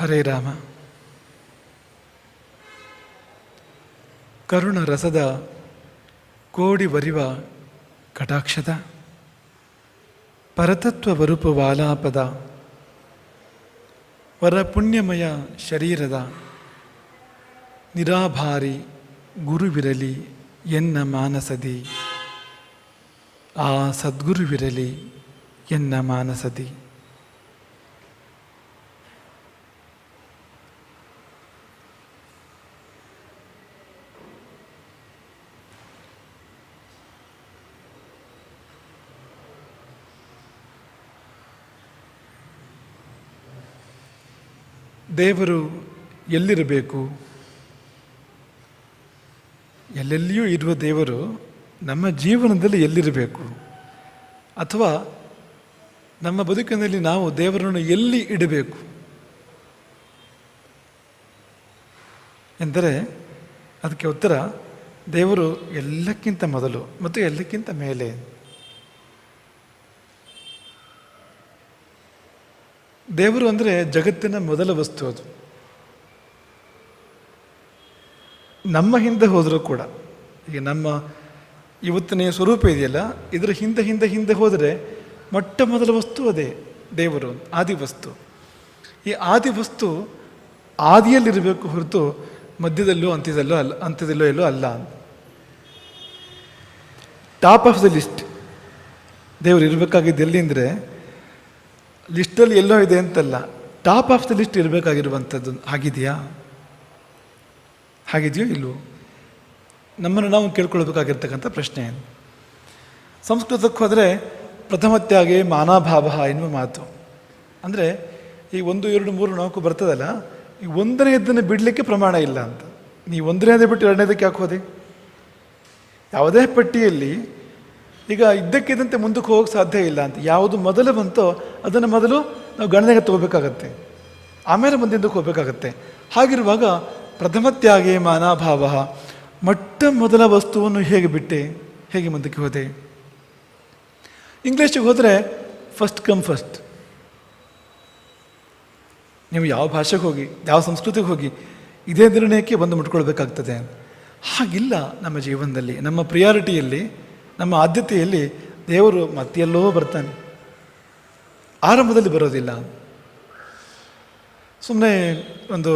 ಹರೇ ರಾಮ. ಕರುಣ ರಸದ ಕೋಡಿ ವರಿವ ಕಟಾಕ್ಷದ, ಪರತತ್ವ ಬರುಪು ವಾಲಾಪದ, ವರ ಪುಣ್ಯಮಯ ಶರೀರದ, ನಿರಾಭಾರಿ ಗುರುವಿರಲಿ ಎನ್ನ ಮಾನಸದಿ. ಆ ಸದ್ಗುರುವಿರಲಿ ಎನ್ನ ಮಾನಸದಿ. ದೇವರು ಎಲ್ಲಿರಬೇಕು? ಎಲ್ಲೆಲ್ಲಿಯೂ ಇರುವ ದೇವರು ನಮ್ಮ ಜೀವನದಲ್ಲಿ ಎಲ್ಲಿರಬೇಕು? ಅಥವಾ ನಮ್ಮ ಬದುಕಿನಲ್ಲಿ ನಾವು ದೇವರನ್ನು ಎಲ್ಲಿ ಇಡಬೇಕು? ಎಂದರೆ ಅದಕ್ಕೆ ಉತ್ತರ ದೇವರು ಎಲ್ಲಕ್ಕಿಂತ ಮೊದಲು ಮತ್ತು ಎಲ್ಲಕ್ಕಿಂತ ಮೇಲೆ. ದೇವರು ಅಂದರೆ ಜಗತ್ತಿನ ಮೊದಲ ವಸ್ತು ಅದು. ನಮ್ಮ ಹಿಂದೆ ಹೋದರೂ ಕೂಡ, ಈಗ ನಮ್ಮ ಇವತ್ತಿನ ಸ್ವರೂಪ ಇದೆಯಲ್ಲ, ಇದರ ಹಿಂದೆ ಹಿಂದೆ ಹಿಂದೆ ಹೋದರೆ ಮೊಟ್ಟ ಮೊದಲ ವಸ್ತು ಅದೇ, ದೇವರು, ಆದಿ ವಸ್ತು. ಈ ಆದಿ ವಸ್ತು ಆದಿಯಲ್ಲಿರಬೇಕು ಹೊರತು ಮಧ್ಯದಲ್ಲೂ ಅಂತ್ಯದಲ್ಲೋ ಅಲ್ಲ, ಅಂತ್ಯದಲ್ಲೋ ಎಲ್ಲೋ ಅಲ್ಲ ಟಾಪ್ ಆಫ್ ದ ಲಿಸ್ಟ್ ದೇವರು ಇರಬೇಕಾಗಿದ್ದು ಎಲ್ಲಿ ಲಿಸ್ಟಲ್ಲಿ ಎಲ್ಲೋ ಇದೆ ಅಂತಲ್ಲ. ಟಾಪ್ ಆಫ್ ದ ಲಿಸ್ಟ್ ಇರಬೇಕಾಗಿರುವಂಥದ್ದು ಆಗಿದೆಯಾ ಹಾಗಿದೆಯೋ ಇಲ್ಲವೋ ನಮ್ಮನ್ನು ನಾವು ಕೇಳ್ಕೊಳ್ಬೇಕಾಗಿರ್ತಕ್ಕಂಥ ಪ್ರಶ್ನೆ ಸಂಸ್ಕೃತಕ್ಕೆ ಹೋದರೆ ಪ್ರಥಮತ್ಯಾಗೆ ಮಾನಾಭಾವ ಎನ್ನುವ ಮಾತು. ಅಂದರೆ ಈ ಒಂದು, ಎರಡು, ಮೂರು ನಾಲ್ಕು ಬರ್ತದಲ್ಲ, ಈ ಒಂದನೆಯದನ್ನು ಬಿಡಲಿಕ್ಕೆ ಪ್ರಮಾಣ ಇಲ್ಲ ಅಂತ. ನೀವು ಒಂದನೇದೇ ಬಿಟ್ಟು ಎರಡನೇದಕ್ಕೆ ಯಾಕೆ ಯಾವುದೇ ಪಟ್ಟಿಯಲ್ಲಿ ಈಗ ಇದ್ದಕ್ಕಿದ್ದಂತೆ ಮುಂದಕ್ಕೆ ಹೋಗೋಕ್ಕೆ ಸಾಧ್ಯ ಇಲ್ಲ ಅಂತ. ಯಾವುದು ಮೊದಲು ಬಂತೋ ಅದನ್ನು ಮೊದಲು ನಾವು ಗಣನೆಗೆ ತಗೋಬೇಕಾಗತ್ತೆ. ಆಮೇಲೆ ಮುಂದಿಂದಕ್ಕೆ ಹೋಗಬೇಕಾಗತ್ತೆ. ಹಾಗಿರುವಾಗ ಪ್ರಥಮತ್ಯಾಗೆ ಮಾನಾಭಾವ. ಮೊಟ್ಟ ಮೊದಲ ವಸ್ತುವನ್ನು ಹೇಗೆ ಬಿಟ್ಟೆ, ಹೇಗೆ ಮುಂದಕ್ಕೆ ಹೋದೆ? ಇಂಗ್ಲೀಷಿಗೆ ಹೋದರೆ ಫಸ್ಟ್ ಕಮ್ ಫಸ್ಟ್ ನೀವು ಯಾವ ಭಾಷೆಗೆ ಹೋಗಿ, ಯಾವ ಸಂಸ್ಕೃತಿಗೆ ಹೋಗಿ ಇದೇ ನಿರ್ಣಯಕ್ಕೆ ಬಂದು ಮುಟ್ಕೊಳ್ಬೇಕಾಗ್ತದೆ. ಹಾಗಿಲ್ಲ ನಮ್ಮ ಜೀವನದಲ್ಲಿ, ನಮ್ಮ ಪ್ರಿಯಾರಿಟಿಯಲ್ಲಿ ನಮ್ಮ ಆದ್ಯತೆಯಲ್ಲಿ ದೇವರು ಮತ್ತೆಲ್ಲೋ ಬರ್ತಾನೆ. ಆರಂಭದಲ್ಲಿ ಬರೋದಿಲ್ಲ. ಸುಮ್ಮನೆ ಒಂದು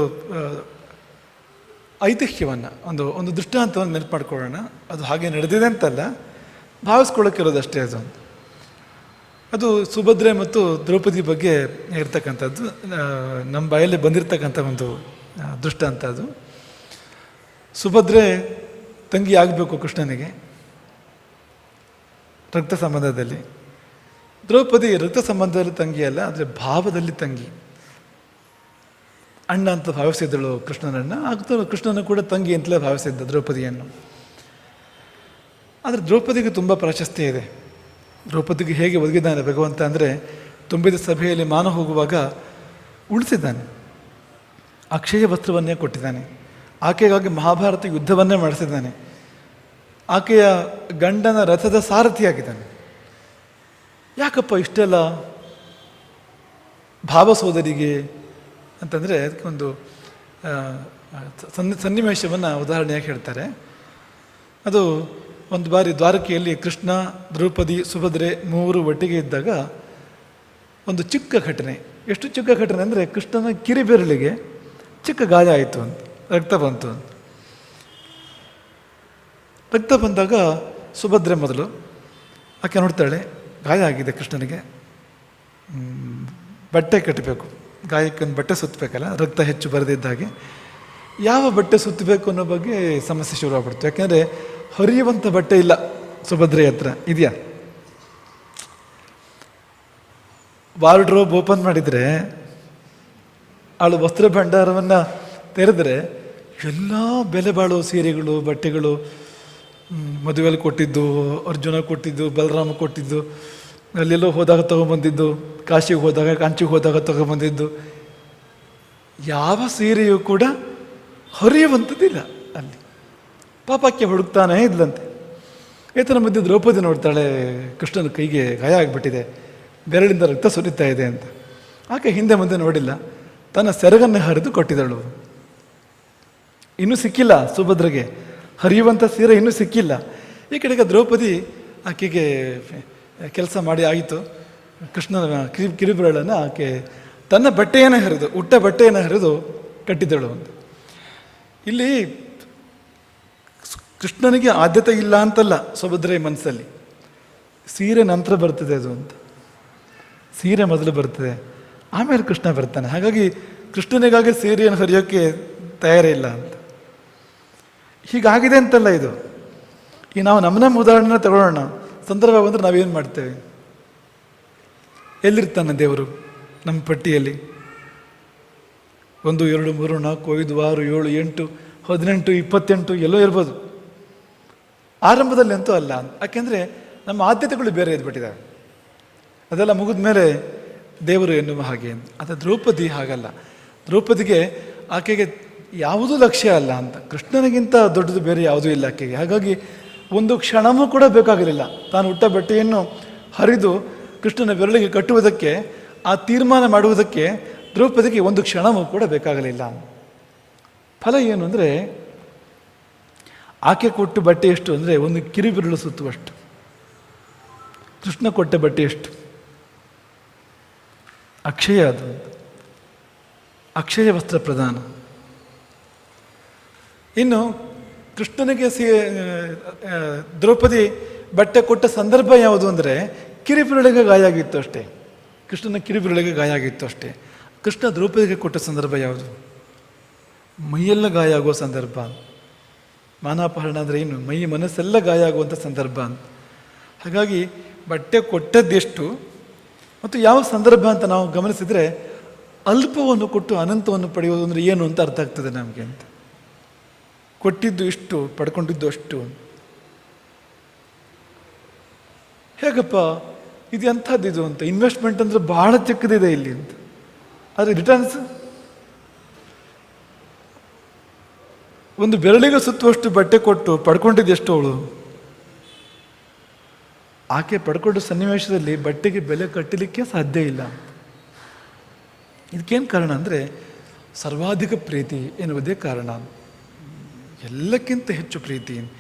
ಐತಿಹ್ಯವನ್ನು, ಒಂದು ಒಂದು ದೃಷ್ಟಾಂತವನ್ನು ನೆನಪು ಮಾಡ್ಕೊಳ್ಳೋಣ. ಅದು ಹಾಗೆ ನಡೆದಿದೆ ಅಂತಲ್ಲ, ಭಾವಿಸ್ಕೊಳ್ಳೋಕ್ಕಿರೋದಷ್ಟೇ ಅದು. ಅದು ಸುಭದ್ರೆ ಮತ್ತು ದ್ರೌಪದಿ ಬಗ್ಗೆ ಇರ್ತಕ್ಕಂಥದ್ದು ನಮ್ಮ ಬಾಯಲ್ಲಿ ಬಂದಿರತಕ್ಕಂಥ ಒಂದು ದೃಷ್ಟಾಂತ ಅದು. ಸುಭದ್ರೆ ತಂಗಿ ಆಗಬೇಕು ಕೃಷ್ಣನಿಗೆ. ರಕ್ತ ಸಂಬಂಧದಲ್ಲಿ ದ್ರೌಪದಿ ರಕ್ತ ಸಂಬಂಧದಲ್ಲಿ ತಂಗಿ ಅಲ್ಲ, ಆದರೆ ಭಾವದಲ್ಲಿ ತಂಗಿ. ಅಣ್ಣ ಅಂತ ಭಾವಿಸಿದ್ದಳು ಕೃಷ್ಣನನ್ನು, ಆಗ್ತಾ ಕೃಷ್ಣನ ಕೂಡ ತಂಗಿ ಅಂತಲೇ ಭಾವಿಸಿದ್ದ ದ್ರೌಪದಿಯನ್ನು. ಆದರೆ ದ್ರೌಪದಿಗೆ ತುಂಬ ಪ್ರಾಶಸ್ತ್ಯ ಇದೆ. ದ್ರೌಪದಿಗೆ ಹೇಗೆ ಒದಗಿದ್ದಾನೆ ಭಗವಂತ ಅಂದರೆ, ತುಂಬಿದ ಸಭೆಯಲ್ಲಿ ಮಾನ ಹೋಗುವಾಗ ಉಳಿಸಿದ್ದಾನೆ. ಅಕ್ಷಯ ವಸ್ತ್ರವನ್ನೇ ಕೊಟ್ಟಿದ್ದಾನೆ. ಆಕೆಗಾಗಿ ಮಹಾಭಾರತ ಯುದ್ಧವನ್ನೇ ಮಾಡಿಸಿದ್ದಾನೆ. ಆಕೆಯ ಗಂಡನ ರಥದ ಸಾರಥಿಯಾಗಿದ್ದಾನೆ ಯಾಕಪ್ಪ ಇಷ್ಟೆಲ್ಲ ಭಾವ ಸೋದರಿಗೆ ಅಂತಂದರೆ ಅದಕ್ಕೆ ಒಂದು ಸನ್ನಿ ಸನ್ನಿವೇಶವನ್ನು ಉದಾಹರಣೆಯಾಗಿ ಹೇಳ್ತಾರೆ. ಅದು ಒಂದು ಬಾರಿ ದ್ವಾರಕೆಯಲ್ಲಿ ಕೃಷ್ಣ, ದ್ರೌಪದಿ, ಸುಭದ್ರೆ ಮೂವರು ಒಟ್ಟಿಗೆ ಇದ್ದಾಗ ಒಂದು ಚಿಕ್ಕ ಘಟನೆ. ಎಷ್ಟು ಚಿಕ್ಕ ಘಟನೆ ಅಂದರೆ ಕೃಷ್ಣನ ಕಿರಿಬೆರಳಿಗೆ ಚಿಕ್ಕ ಗಾಯ ಆಯಿತು ಅಂತ, ರಕ್ತ ಬಂತು ಅಂತ. ರಕ್ತ ಬಂದಾಗ ಸುಭದ್ರೆ ಮೊದಲು. ಆಕೆ ನೋಡ್ತಾಳೆ, ಗಾಯ ಆಗಿದೆ ಕೃಷ್ಣನಿಗೆ. ಬಟ್ಟೆ ಕಟ್ಟಬೇಕು. ಗಾಯಕ್ಕೆ ಒಂದು ಬಟ್ಟೆ ಸುತ್ತಬೇಕಲ್ಲ ರಕ್ತ ಹೆಚ್ಚು ಬರದಿದ್ದ ಹಾಗೆ. ಯಾವ ಬಟ್ಟೆ ಸುತ್ತಬೇಕು ಅನ್ನೋ ಬಗ್ಗೆ ಸಮಸ್ಯೆ ಶುರುವಾಗ್ಬಿಡ್ತು. ಯಾಕೆಂದರೆ ಹರಿಯುವಂಥ ಬಟ್ಟೆ ಇಲ್ಲ ಸುಭದ್ರೆ ಹತ್ರ. ಇದೆಯಾ? ವಾರ್ಡ್ರೋಬ್ ಓಪನ್ ಮಾಡಿದರೆ ಅವಳು ವಸ್ತ್ರ ಭಂಡಾರವನ್ನು ತೆರೆದರೆ, ಎಲ್ಲ ಬೆಲೆ ಬಾಳುವ ಸೀರೆಗಳು, ಬಟ್ಟೆಗಳು ಮದುವೆಯಲ್ಲಿ ಕೊಟ್ಟಿದ್ದು, ಅರ್ಜುನ ಕೊಟ್ಟಿದ್ದು, ಬಲರಾಮ ಕೊಟ್ಟಿದ್ದು, ಅಲ್ಲೆಲ್ಲೋ ಹೋದಾಗ ತೊಗೊಂಬಂದಿದ್ದು, ಕಾಶಿಗೆ ಹೋದಾಗ, ಕಾಂಚಿಗೆ ಹೋದಾಗ ತೊಗೊಂಬಂದಿದ್ದು. ಯಾವ ಸೀರೆಯೂ ಕೂಡ ಹರಿಯುವಂಥದ್ದಿಲ್ಲ ಅಲ್ಲಿ. ಪಾಪಕ್ಕೆ ಹುಡುಕ್ತಾನೇ ಇದ್ಲಂತೆ. ಏತನ ಮಧ್ಯೆ ದ್ರೌಪದಿ ನೋಡ್ತಾಳೆ, ಕೃಷ್ಣನ ಕೈಗೆ ಗಾಯ ಆಗಿಬಿಟ್ಟಿದೆ, ಬೆರಳಿಂದ ರಕ್ತ ಸುರಿತಾ ಇದೆ ಅಂತ. ಆಕೆ ಹಿಂದೆ ಮುಂದೆ ನೋಡಿಲ್ಲ, ತನ್ನ ಸೆರಗನ್ನು ಹರಿದು ಕೊಟ್ಟಿದ್ದಳು. ಇನ್ನೂ ಸಿಕ್ಕಿಲ್ಲ ಸುಭದ್ರೆಗೆ. ಹರಿಯುವಂಥ ಸೀರೆ ಇನ್ನೂ ಸಿಕ್ಕಿಲ್ಲ. ಈ ಕಡೆಗೆ ದ್ರೌಪದಿ ಆಕೆಗೆ ಕೆಲಸ ಮಾಡಿ ಆಯಿತು. ಕೃಷ್ಣನ ಕಿರಿ ಕಿರಿಬೆರಳನ್ನು ಆಕೆ ತನ್ನ ಬಟ್ಟೆಯನ್ನು ಹರಿದು, ಉಟ್ಟ ಬಟ್ಟೆಯನ್ನು ಹರಿದು ಕಟ್ಟಿದ್ದಳು ಅಂತ ಇಲ್ಲಿ ಕೃಷ್ಣನಿಗೆ ಆದ್ಯತೆ ಇಲ್ಲ ಅಂತಲ್ಲ ಸುಭದ್ರೆ ಮನಸ್ಸಲ್ಲಿ. ಸೀರೆ ನಂತರ ಬರ್ತದೆ ಅದು ಅಂತ. ಸೀರೆ ಮೊದಲು ಬರ್ತದೆ, ಆಮೇಲೆ ಕೃಷ್ಣ ಬರ್ತಾನೆ. ಹಾಗಾಗಿ ಕೃಷ್ಣನಿಗಾಗಿ ಸೀರೆಯನ್ನು ಹರಿಯೋಕ್ಕೆ ತಯಾರಿಲ್ಲ ಅಂತ. ಹೀಗಾಗಿದೆ ಅಂತಲ್ಲ ಇದು. ಈ ನಾವು ನಮ್ಮ ನಮ್ಮ ಉದಾಹರಣೆನ ತಗೊಳ್ಳೋಣ. ಸಂದರ್ಭ ಬಂದರೆ ನಾವೇನು ಮಾಡ್ತೇವೆ? ಎಲ್ಲಿರ್ತಾನೆ ದೇವರು ನಮ್ಮ ಪಟ್ಟಿಯಲ್ಲಿ? ಒಂದು, ಎರಡು, ಮೂರು, ನಾಲ್ಕು, ಐದು, ಆರು, ಏಳು, ಎಂಟು, ಹದಿನೆಂಟು, ಇಪ್ಪತ್ತೆಂಟು, ಎಲ್ಲೋ ಇರ್ಬೋದು. ಆರಂಭದಲ್ಲಿ ಅಂತೂ ಅಲ್ಲ. ಯಾಕೆಂದರೆ ನಮ್ಮ ಆದ್ಯತೆಗಳು ಬೇರೆ ಇದ್ಬಿಟ್ಟಿದ್ದಾವೆ ಅದೆಲ್ಲ ಮುಗಿದ ಮೇಲೆ ದೇವರು ಎನ್ನುವ ಹಾಗೆ. ಅಂತ ದ್ರೌಪದಿ ಹಾಗಲ್ಲ. ದ್ರೌಪದಿಗೆ ಆಕೆಗೆ ಯಾವುದೂ ಲಕ್ಷ್ಯ ಅಲ್ಲ ಅಂತ. ಕೃಷ್ಣನಿಗಿಂತ ದೊಡ್ಡದು ಬೇರೆ ಯಾವುದೂ ಇಲ್ಲ ಆಕೆಗೆ ಹಾಗಾಗಿ ಒಂದು ಕ್ಷಣವೂ ಕೂಡ ಬೇಕಾಗಲಿಲ್ಲ ತಾನು ಹುಟ್ಟ ಬಟ್ಟೆಯನ್ನು ಹರಿದು ಕೃಷ್ಣನ ಬೆರಳಿಗೆ ಕಟ್ಟುವುದಕ್ಕೆ, ಆ ತೀರ್ಮಾನ ಮಾಡುವುದಕ್ಕೆ ದ್ರೌಪದಿಗೆ ಒಂದು ಕ್ಷಣವೂ ಕೂಡ ಬೇಕಾಗಲಿಲ್ಲ. ಫಲ ಏನು ಅಂದರೆ, ಆಕೆ ಕೊಟ್ಟು ಬಟ್ಟೆ ಎಷ್ಟು ಅಂದರೆ ಒಂದು ಕಿರಿಬಿರುಳು ಸುತ್ತುವಷ್ಟು. ಕೃಷ್ಣ ಕೊಟ್ಟ ಬಟ್ಟೆ ಎಷ್ಟು? ಅಕ್ಷಯ ಅದು. ಅಕ್ಷಯ ವಸ್ತ್ರ ಪ್ರದಾನ ಇನ್ನು ಕೃಷ್ಣನಿಗೆ ಸಿ ದ್ರೌಪದಿ ಬಟ್ಟೆ ಕೊಟ್ಟ ಸಂದರ್ಭ ಯಾವುದು ಅಂದರೆ ಕಿರಿಬಿರುಳಿಗೆ ಗಾಯ ಆಗಿತ್ತು ಅಷ್ಟೇ. ಕೃಷ್ಣನ ಕಿರಿಬಿರುಳಿಗೆ ಗಾಯ ಆಗಿತ್ತು ಅಷ್ಟೇ. ಕೃಷ್ಣ ದ್ರೌಪದಿಗೆ ಕೊಟ್ಟ ಸಂದರ್ಭ ಯಾವುದು? ಮೈಯೆಲ್ಲ ಗಾಯ ಆಗುವ ಸಂದರ್ಭ. ಮಾನಾಪಹರಣ ಅಂದರೆ ಏನು ಮೈ ಮನಸ್ಸೆಲ್ಲ ಗಾಯ ಆಗುವಂಥ ಸಂದರ್ಭ. ಅಂತ ಹಾಗಾಗಿ ಬಟ್ಟೆ ಕೊಟ್ಟದ್ದೆಷ್ಟು ಮತ್ತು ಯಾವ ಸಂದರ್ಭ ಅಂತ ನಾವು ಗಮನಿಸಿದರೆ ಅಲ್ಪವನ್ನು ಕೊಟ್ಟು ಅನಂತವನ್ನು ಪಡೆಯುವುದು ಅಂದರೆ ಏನು ಅಂತ ಅರ್ಥ ಆಗ್ತದೆ ನಮಗೆ ಅಂತ. ಕೊಟ್ಟಿದ್ದು ಇಷ್ಟು, ಪಡ್ಕೊಂಡಿದ್ದು ಅಷ್ಟು. ಹೇಗಪ್ಪ? ಇದು ಎಂಥದ್ದು ಇದು ಅಂತ? ಇನ್ವೆಸ್ಟ್ಮೆಂಟ್ ಅಂದರೆ ಬಹಳ ಚಿಕ್ಕದಿದೆ ಇಲ್ಲಿ ಅಂತ. ಆದರೆ ರಿಟರ್ನ್ಸ್? ಒಂದು ಬೆರಳಿಗೆ ಸುತ್ತುವಷ್ಟು ಬಟ್ಟೆ ಕೊಟ್ಟು ಪಡ್ಕೊಂಡಿದ್ದು ಎಷ್ಟು ಅವಳು? ಆಕೆ ಪಡ್ಕೊಂಡ ಸನ್ನಿವೇಶದಲ್ಲಿ ಬಟ್ಟೆಗೆ ಬೆಲೆ ಕಟ್ಟಲಿಕ್ಕೆ ಸಾಧ್ಯ ಇಲ್ಲ. ಇದಕ್ಕೇನು ಕಾರಣ ಅಂದರೆ ಸರ್ವಾಧಿಕ ಪ್ರೀತಿ ಎನ್ನುವುದೇ ಕಾರಣ. ಎಲ್ಲಕ್ಕಿಂತ ಹೆಚ್ಚು ಪ್ರೀತಿ.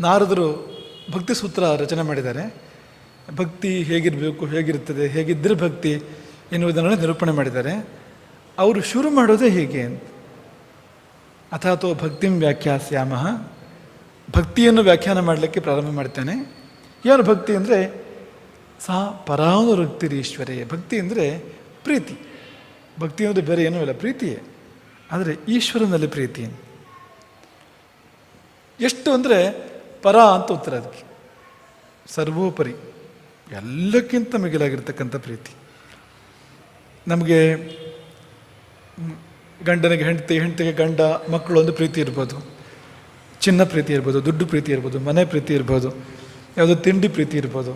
ನಾರದರು ಭಕ್ತಿ ಸೂತ್ರ ರಚನೆ ಮಾಡಿದ್ದಾರೆ. ಭಕ್ತಿ ಹೇಗಿರಬೇಕು ಹೇಗಿರ್ತದೆ ಹೇಗಿದ್ದರೆ ಭಕ್ತಿ ಎನ್ನುವುದನ್ನು ನಿರೂಪಣೆ ಮಾಡಿದ್ದಾರೆ. ಅವರು ಶುರು ಮಾಡೋದೇ ಹೇಗೆ. ಅಂತ ಅಥಾತೋ ಭಕ್ತಿಂ ವ್ಯಾಖ್ಯಾಸ್ಯಾಮ. ಭಕ್ತಿಯನ್ನು ವ್ಯಾಖ್ಯಾನ ಮಾಡಲಿಕ್ಕೆ ಪ್ರಾರಂಭ ಮಾಡ್ತೇನೆ. ಏನು ಭಕ್ತಿ ಅಂದರೆ? ಸಾ ಪರಾನುರಕ್ತಿರೀಶ್ವರೇ. ಭಕ್ತಿ ಅಂದರೆ ಪ್ರೀತಿ. ಭಕ್ತಿ ಅಂದರೆ ಬೇರೆ ಏನೂ ಇಲ್ಲ, ಪ್ರೀತಿಯೇ. ಆದರೆ ಈಶ್ವರನಲ್ಲಿ ಪ್ರೀತಿ. ಎಷ್ಟು ಅಂದರೆ ಪರ ಅಂತ ಉತ್ತರ ಅದಕ್ಕೆ. ಸರ್ವೋಪರಿ. ಎಲ್ಲಕ್ಕಿಂತ ಮಿಗಿಲಾಗಿರ್ತಕ್ಕಂಥ ಪ್ರೀತಿ. ನಮಗೆ ಗಂಡನಿಗೆ ಹೆಂಡತಿ, ಹೆಂಡತಿಗೆ ಗಂಡ ಮಕ್ಕಳು ಒಂದು ಪ್ರೀತಿ ಇರ್ಬೋದು. ಚಿನ್ನ ಪ್ರೀತಿ ಇರ್ಬೋದು, ದುಡ್ಡು ಪ್ರೀತಿ ಇರ್ಬೋದು, ಮನೆ ಪ್ರೀತಿ ಇರ್ಬೋದು, ಯಾವುದೋ ತಿಂಡಿ ಪ್ರೀತಿ ಇರ್ಬೋದು.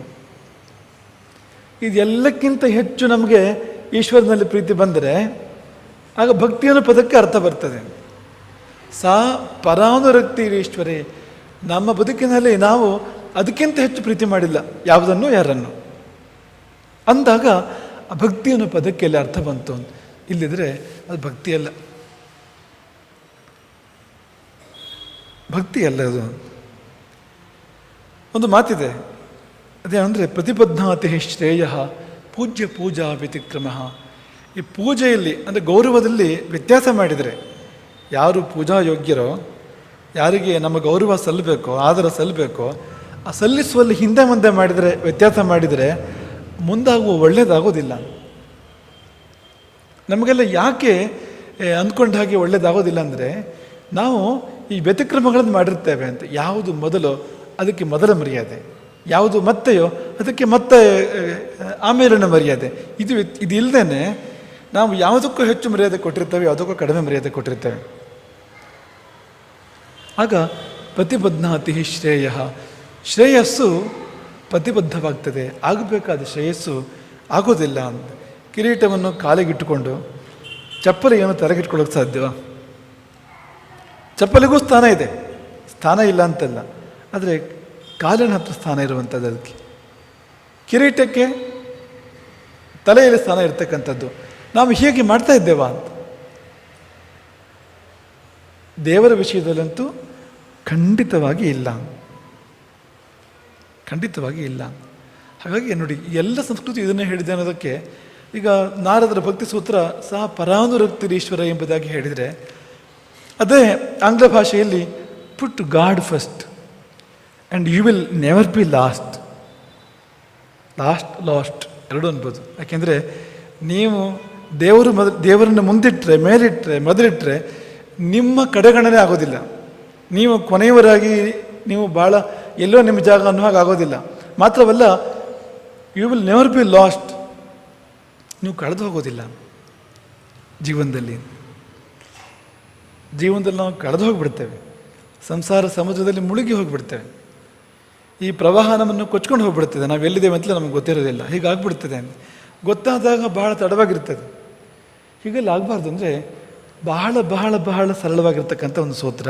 ಇದೆಲ್ಲಕ್ಕಿಂತ ಹೆಚ್ಚು ನಮಗೆ ಈಶ್ವರನಲ್ಲಿ ಪ್ರೀತಿ ಬಂದರೆ ಆಗ ಭಕ್ತಿ ಅನ್ನೋ ಪದಕ್ಕೆ ಅರ್ಥ ಬರ್ತದೆ. ಸಾ ಪರಾನುರಕ್ತಿ ಈಶ್ವರೇ ನಮ್ಮ ಬದುಕಿನಲ್ಲಿ ನಾವು ಅದಕ್ಕಿಂತ ಹೆಚ್ಚು ಪ್ರೀತಿ ಮಾಡಿಲ್ಲ. ಯಾವುದನ್ನು? ಯಾರನ್ನು? ಅಂದಾಗ ಆ ಭಕ್ತಿ ಅನ್ನೋ ಪದಕ್ಕೆ ಅಲ್ಲಿ ಅರ್ಥ ಬಂತು. ಇಲ್ಲಿದ್ರೆ ಅದು ಭಕ್ತಿ ಅಲ್ಲ. ಭಕ್ತಿ ಅಲ್ಲ ಅದು. ಒಂದು ಮಾತಿದೆ. ಅದೇ ಅಂದರೆ ಪ್ರತಿಪದ್ನಾತಿ ಶ್ರೇಯ ಪೂಜ್ಯ ಪೂಜಾ ವ್ಯತಿಕ್ರಮ. ಈ ಪೂಜೆಯಲ್ಲಿ, ಅಂದರೆ ಗೌರವದಲ್ಲಿ ವ್ಯತ್ಯಾಸ ಮಾಡಿದರೆ ಯಾರು ಪೂಜಾ ಯೋಗ್ಯರೋ ಯಾರಿಗೆ ನಮ್ಮ ಗೌರವ ಸಲ್ಲಬೇಕೋ, ಆದರ ಸಲ್ಲಬೇಕೋ, ಆ ಸಲ್ಲಿಸುವಲ್ಲಿ ಹಿಂದೆ ಮುಂದೆ ಮಾಡಿದರೆ, ವ್ಯತ್ಯಾಸ ಮಾಡಿದರೆ ಮುಂದಾಗುವ ಒಳ್ಳೆಯದಾಗೋದಿಲ್ಲ ನಮಗೆಲ್ಲ ಯಾಕೆ ಅಂದ್ಕೊಂಡ ಹಾಗೆ ಒಳ್ಳೇದಾಗೋದಿಲ್ಲ ಅಂದರೆ, ನಾವು ಈ ವ್ಯತಿಕ್ರಮಗಳನ್ನು ಮಾಡಿರ್ತೇವೆ ಅಂತ. ಯಾವುದು ಮೊದಲು, ಅದಕ್ಕೆ ಮೊದಲ ಮರ್ಯಾದೆ. ಯಾವುದು ಮತ್ತೆಯೋ, ಅದಕ್ಕೆ ಮತ್ತೆ ಆಮೇಲಿನ ಮರ್ಯಾದೆ. ಇದು ಇದು ನಾವು ಯಾವುದಕ್ಕೂ ಹೆಚ್ಚು ಮರ್ಯಾದೆ ಕೊಟ್ಟಿರ್ತೇವೆ, ಯಾವುದಕ್ಕೂ ಕಡಿಮೆ ಮರ್ಯಾದೆ ಕೊಟ್ಟಿರ್ತೇವೆ. ಆಗ ಪ್ರತಿಬದ್ಧಾತಿ ಶ್ರೇಯ. ಶ್ರೇಯಸ್ಸು ಪ್ರತಿಬದ್ಧವಾಗ್ತದೆ. ಆಗಬೇಕಾದ ಶ್ರೇಯಸ್ಸು ಆಗೋದಿಲ್ಲ ಅಂತ. ಕಿರೀಟವನ್ನು ಕಾಲಿಗಿಟ್ಟುಕೊಂಡು ಚಪ್ಪಲಿಯನ್ನು ತಲೆಗಿಟ್ಕೊಳ್ಳೋಕೆ ಸಾಧ್ಯವ ಚಪ್ಪಲಿಗೂ ಸ್ಥಾನ ಇದೆ. ಸ್ಥಾನ ಇಲ್ಲ ಅಂತಲ್ಲ. ಆದರೆ ಕಾಲಿನ ಹತ್ರ ಸ್ಥಾನ ಇರುವಂಥದ್ದು ಅದಕ್ಕೆ. ಕಿರೀಟಕ್ಕೆ ತಲೆಯಲ್ಲಿ ಸ್ಥಾನ ಇರ್ತಕ್ಕಂಥದ್ದು. ನಾವು ಹೀಗೆ ಮಾಡ್ತಾ ಇದ್ದೇವಾ ಅಂತ. ದೇವರ ವಿಷಯದಲ್ಲಂತೂ ಖಂಡಿತವಾಗಿ ಇಲ್ಲ. ಖಂಡಿತವಾಗಿ ಇಲ್ಲ. ಹಾಗಾಗಿ ನೋಡಿ, ಎಲ್ಲ ಸಂಸ್ಕೃತಿ ಇದನ್ನೇ ಹೇಳಿದೆ ಅನ್ನೋದಕ್ಕೆ ಈಗ ನಾರದರ ಭಕ್ತಿ ಸೂತ್ರ ಸಹ ಪರಾನುರಕ್ತಿರೀಶ್ವರ ಎಂಬುದಾಗಿ ಹೇಳಿದರೆ, ಅದೇ ಆಂಗ್ಲ ಭಾಷೆಯಲ್ಲಿ put God first and you will never be lost lost lost ಎರಡು ಅನ್ಬೋದು. ಯಾಕೆಂದರೆ, ನೀವು ದೇವರು ಮದ, ದೇವರನ್ನು ಮುಂದಿಟ್ಟರೆ ಮೇಲಿಟ್ಟರೆ ಮೊದಲಿಟ್ಟರೆ ನಿಮ್ಮ ಕಡೆಗಣನೆ ಆಗೋದಿಲ್ಲ. ನೀವು ಕೊನೆಯವರಾಗಿ ನೀವು ಭಾಳ ಎಲ್ಲೋ ನಿಮ್ಮ ಜಾಗ ಅನ್ನೋ ಹಾಗೆ ಆಗೋದಿಲ್ಲ. ಮಾತ್ರವಲ್ಲ you will never be lost ನೀವು ಕಳೆದು ಹೋಗೋದಿಲ್ಲ ಜೀವನದಲ್ಲಿ. ಜೀವನದಲ್ಲಿ ನಾವು ಕಳೆದು ಹೋಗಿಬಿಡ್ತೇವೆ. ಸಂಸಾರ ಸಮುದ್ರದಲ್ಲಿ ಮುಳುಗಿ ಹೋಗಿಬಿಡ್ತೇವೆ. ಈ ಪ್ರವಾಹ ನಮ್ಮನ್ನು ಕೊಚ್ಕೊಂಡು ಹೋಗಿಬಿಡ್ತದೆ. ನಾವು ಎಲ್ಲಿದ್ದೇವೆ ಅಂತಲೇ ನಮಗೆ ಗೊತ್ತಿರೋದಿಲ್ಲ. ಹೀಗಾಗ್ಬಿಡ್ತದೆ ಅಂತ. ಗೊತ್ತಾದಾಗ ಭಾಳ ತಡವಾಗಿರ್ತದೆ. ಹೀಗೆಲ್ಲ ಆಗಬಾರ್ದು ಅಂದರೆ ಬಹಳ ಬಹಳ ಬಹಳ ಸರಳವಾಗಿರ್ತಕ್ಕಂಥ ಒಂದು ಸೂತ್ರ.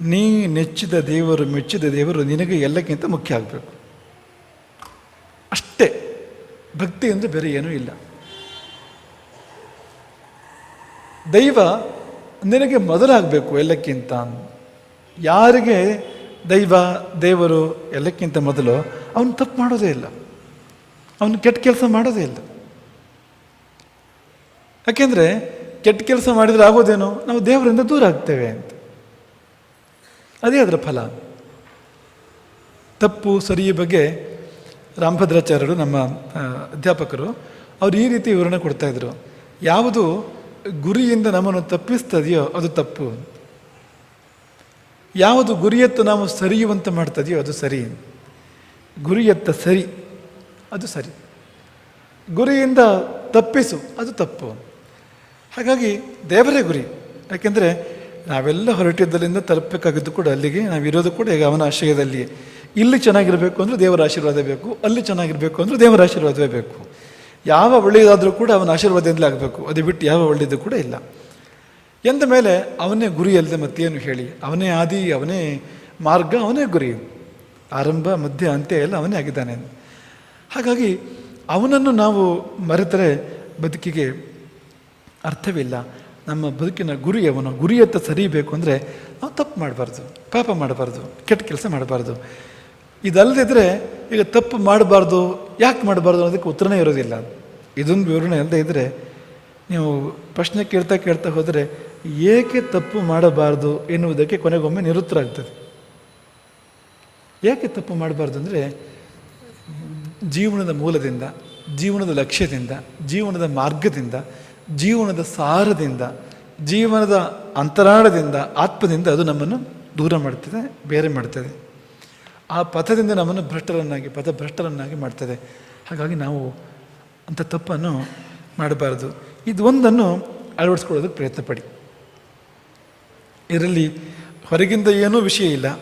ನೀ ನೆಚ್ಚಿದ ದೇವರು, ಮೆಚ್ಚಿದ ದೇವರು ನಿನಗೆ ಎಲ್ಲಕ್ಕಿಂತ ಮುಖ್ಯ ಆಗಬೇಕು. ಅಷ್ಟೇ. ಭಕ್ತಿ ಅಂದರೆ ಬೇರೆ ಏನೂ ಇಲ್ಲ. ದೈವ ನಿನಗೆ ಮೊದಲಾಗಬೇಕು ಎಲ್ಲಕ್ಕಿಂತ. ಯಾರಿಗೆ ದೈವ, ದೇವರು ಎಲ್ಲಕ್ಕಿಂತ ಮೊದಲು? ಅವನು ತಪ್ಪು ಮಾಡೋದೇ ಇಲ್ಲ. ಅವನು ಕೆಟ್ಟ ಕೆಲಸ ಮಾಡೋದೇ ಇಲ್ಲ. ಯಾಕೆಂದರೆ ಕೆಟ್ಟ ಕೆಲಸ ಮಾಡಿದರೆ ಆಗೋದೇನೋ? ನಾವು ದೇವರಿಂದ ದೂರ ಆಗ್ತೇವೆ ಅಂತ. ಅದೇ ಅದರ ಫಲ. ತಪ್ಪು, ಸರಿಯ ಬಗ್ಗೆ ರಾಮಭದ್ರಾಚಾರ್ಯರು ನಮ್ಮ ಅಧ್ಯಾಪಕರು ಅವರು ಈ ರೀತಿ ವಿವರಣೆ ಕೊಡ್ತಾ ಇದ್ರು. ಯಾವುದು ಗುರಿಯಿಂದ ನಮ್ಮನ್ನು ತಪ್ಪಿಸ್ತದೆಯೋ ಅದು ತಪ್ಪು. ಯಾವುದು ಗುರಿಯತ್ತ ನಾವು ಸರಿಯುವಂತೆ ಮಾಡ್ತದೆಯೋ ಅದು ಸರಿ. ಗುರಿಯತ್ತ ಸರಿ, ಅದು ಸರಿ. ಗುರಿಯಿಂದ ತಪ್ಪಿಸು, ಅದು ತಪ್ಪು. ಹಾಗಾಗಿ ದೇವರೇ ಗುರಿ. ಯಾಕೆಂದರೆ ನಾವೆಲ್ಲ ಹೊರಟಿದ್ದಲ್ಲಿಂದ ತಲುಪಬೇಕಾಗಿದ್ದು ಕೂಡ ಅಲ್ಲಿಗೆ ನಾವಿರೋದು ಕೂಡ ಈಗ ಅವನ ಆಶ್ರಯದಲ್ಲಿ. ಇಲ್ಲಿ ಚೆನ್ನಾಗಿರಬೇಕು ಅಂದರೆ ದೇವರ ಆಶೀರ್ವಾದ ಬೇಕು, ಅಲ್ಲಿ ಚೆನ್ನಾಗಿರಬೇಕು ಅಂದರೆ ದೇವರ ಆಶೀರ್ವಾದವೇ ಬೇಕು. ಯಾವ ಒಳ್ಳೆಯದಾದರೂ ಕೂಡ ಅವನ ಆಶೀರ್ವಾದದಿಂದಲೇ ಆಗಬೇಕು. ಅದು ಬಿಟ್ಟು ಯಾವ ಒಳ್ಳೆಯದು ಕೂಡ ಇಲ್ಲ. ಎಂದ ಮೇಲೆ ಅವನೇ ಗುರಿ ಅಲ್ಲದೆ ಮತ್ತೇನು ಹೇಳಿ? ಅವನೇ ಆದಿ, ಅವನೇ ಮಾರ್ಗ, ಅವನೇ ಗುರಿ. ಆರಂಭ, ಮಧ್ಯ, ಅಂತ್ಯ ಎಲ್ಲ ಅವನೇ ಆಗಿದ್ದಾನೆ. ಹಾಗಾಗಿ ಅವನನ್ನು ನಾವು ಮರೆತರೆ ಬದುಕಿಗೆ ಅರ್ಥವಿಲ್ಲ. ನಮ್ಮ ಬದುಕಿನ ಗುರಿ ಅವನು ಗುರಿಯತ್ತ ಸರಿಬೇಕು ಅಂದರೆ ನಾವು ತಪ್ಪು ಮಾಡಬಾರ್ದು, ಪಾಪ ಮಾಡಬಾರ್ದು, ಕೆಟ್ಟ ಕೆಲಸ ಮಾಡಬಾರ್ದು. ಇದಲ್ಲದಿದ್ದರೆ ಈಗ ತಪ್ಪು ಮಾಡಬಾರ್ದು, ಯಾಕೆ ಮಾಡಬಾರ್ದು ಅನ್ನೋದಕ್ಕೆ ಉತ್ತರನೇ ಇರೋದಿಲ್ಲ. ಇದೊಂದು ವಿವರಣೆ ಅಲ್ಲದೆ ಇದ್ದರೆ ನೀವು ಪ್ರಶ್ನೆ ಕೇಳ್ತಾ ಕೇಳ್ತಾ ಹೋದರೆ ಏಕೆ ತಪ್ಪು ಮಾಡಬಾರ್ದು ಎನ್ನುವುದಕ್ಕೆ ಕೊನೆಗೊಮ್ಮೆ ನಿರುತ್ತರ ಆಗ್ತದೆ ಏಕೆ ತಪ್ಪು ಮಾಡಬಾರ್ದು ಅಂದರೆ ಜೀವನದ ಮೂಲದಿಂದ, ಜೀವನದ ಲಕ್ಷ್ಯದಿಂದ, ಜೀವನದ ಮಾರ್ಗದಿಂದ ಜೀವನದ ಸಾರದಿಂದ, ಜೀವನದ ಅಂತರಾಳದಿಂದ, ಆತ್ಮದಿಂದ ಅದು ನಮ್ಮನ್ನು ದೂರ ಮಾಡ್ತದೆ, ಬೇರೆ ಮಾಡ್ತದೆ. ಆ ಪಥದಿಂದ ನಮ್ಮನ್ನು ಭ್ರಷ್ಟರನ್ನಾಗಿ ಪಥ ಭ್ರಷ್ಟರನ್ನಾಗಿ ಮಾಡ್ತದೆ. ಹಾಗಾಗಿ ನಾವು ಅಂಥ ತಪ್ಪನ್ನು ಮಾಡಬಾರ್ದು. ಇದು ಒಂದನ್ನು ಅಳವಡಿಸ್ಕೊಳ್ಳೋದಕ್ಕೆ ಪ್ರಯತ್ನ ಪಡಿ ಇದರಲ್ಲಿ ಹೊರಗಿಂದ ಏನೂ ವಿಷಯ ಇಲ್ಲ.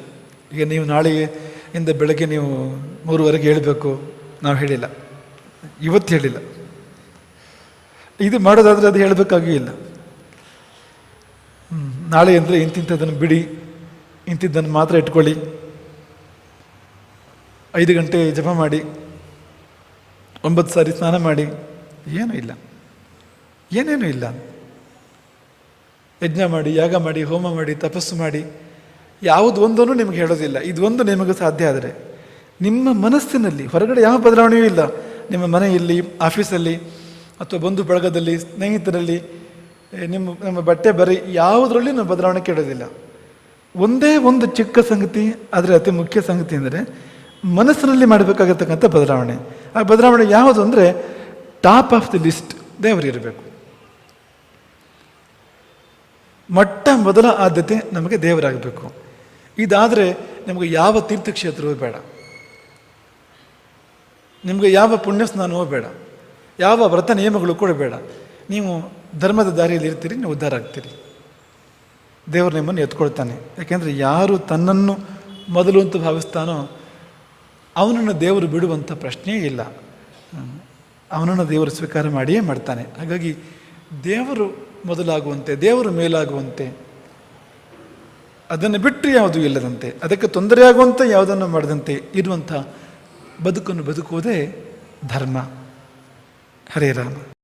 ಈಗ ನೀವು ನಾಳೆಗೆ ಇಂದ ಬೆಳಗ್ಗೆ ನೀವು ಮೂರುವರೆಗೆ ಹೇಳಬೇಕು. ನಾವು ಹೇಳಿಲ್ಲ. ಇವತ್ತು ಹೇಳಿಲ್ಲ. ಇದು ಮಾಡೋದಾದರೆ ಅದು ಹೇಳಬೇಕಾಗೂ ಇಲ್ಲ ನಾಳೆ ಅಂದರೆ ಇಂತಿಂಥದನ್ನು ಬಿಡಿ ಇಂತಿದ್ದನ್ನು ಮಾತ್ರ ಇಟ್ಕೊಳ್ಳಿ. ಐದು ಗಂಟೆ ಜಪ ಮಾಡಿ, ಒಂಬತ್ತು ಸಾರಿ ಸ್ನಾನ ಮಾಡಿ, ಏನೂ ಇಲ್ಲ. ಏನೇನೂ ಇಲ್ಲ. ಯಜ್ಞ ಮಾಡಿ, ಯಾಗ ಮಾಡಿ, ಹೋಮ ಮಾಡಿ, ತಪಸ್ಸು ಮಾಡಿ, ಯಾವುದು ಒಂದನ್ನು ನಿಮಗೆ ಹೇಳೋದಿಲ್ಲ. ಇದೊಂದು ನಿಮಗೆ ಸಾಧ್ಯ ಆದರೆ, ನಿಮ್ಮ ಮನಸ್ಸಿನಲ್ಲಿ, ಹೊರಗಡೆ ಯಾವ ಬದಲಾವಣೆಯೂ ಇಲ್ಲ. ನಿಮ್ಮ ಮನೆಯಲ್ಲಿ, ಆಫೀಸಲ್ಲಿ ಅಥವಾ ಬಂಧು ಬಳಗದಲ್ಲಿ, ಸ್ನೇಹಿತರಲ್ಲಿ ನಿಮ್ಮ, ನಮ್ಮ ಬಟ್ಟೆ ಬರೀ ಯಾವುದರಲ್ಲಿ ನಾವು ಬದಲಾವಣೆ ಕೇಳೋದಿಲ್ಲ. ಒಂದೇ ಒಂದು ಚಿಕ್ಕ ಸಂಗತಿ, ಆದರೆ ಅತಿ ಮುಖ್ಯ ಸಂಗತಿ ಅಂದರೆ ಮನಸ್ಸಿನಲ್ಲಿ ಮಾಡಬೇಕಾಗಿರ್ತಕ್ಕಂಥ ಬದಲಾವಣೆ. ಆ ಬದಲಾವಣೆ ಯಾವುದು ಅಂದರೆ, ಟಾಪ್ ಆಫ್ ದಿ ಲಿಸ್ಟ್ ದೇವರಿರಬೇಕು ಮೊಟ್ಟ ಮೊದಲ ಆದ್ಯತೆ ನಮಗೆ ದೇವರಾಗಬೇಕು. ಇದಾದರೆ ನಿಮಗೆ ಯಾವ ತೀರ್ಥಕ್ಷೇತ್ರವೂ ಬೇಡ. ನಿಮಗೆ ಯಾವ ಪುಣ್ಯ ಸ್ನಾನವೂ ಬೇಡ. ಯಾವ ವ್ರತ ನಿಯಮಗಳು ಕೂಡ ಬೇಡ. ನೀವು ಧರ್ಮದ ದಾರಿಯಲ್ಲಿ ಇರ್ತೀರಿ, ನೀವು ಉದ್ಧಾರ ಆಗ್ತೀರಿ. ದೇವರು ನಿಮ್ಮನ್ನು ಎತ್ಕೊಳ್ತಾನೆ. ಯಾಕೆಂದರೆ ಯಾರು ತನ್ನನ್ನು ಮೊದಲು ಅಂತ ಭಾವಿಸ್ತಾನೋ, ಅವನನ್ನು ದೇವರು ಬಿಡುವಂಥ ಪ್ರಶ್ನೆಯೇ ಇಲ್ಲ. ಅವನನ್ನು ದೇವರು ಸ್ವೀಕಾರ ಮಾಡಿಯೇ ಮಾಡ್ತಾನೆ. ಹಾಗಾಗಿ ದೇವರು ಮೊದಲಾಗುವಂತೆ, ದೇವರು ಮೇಲಾಗುವಂತೆ, ಅದನ್ನು ಬಿಟ್ಟು ಯಾವುದು ಇಲ್ಲದಂತೆ, ಅದಕ್ಕೆ ತೊಂದರೆಯಾಗುವಂಥ ಯಾವುದನ್ನು ಮಾಡದಂತೆ ಇರುವಂಥ ಬದುಕನ್ನು ಬದುಕುವುದೇ ಧರ್ಮ. ಹರೇ ರಾಮ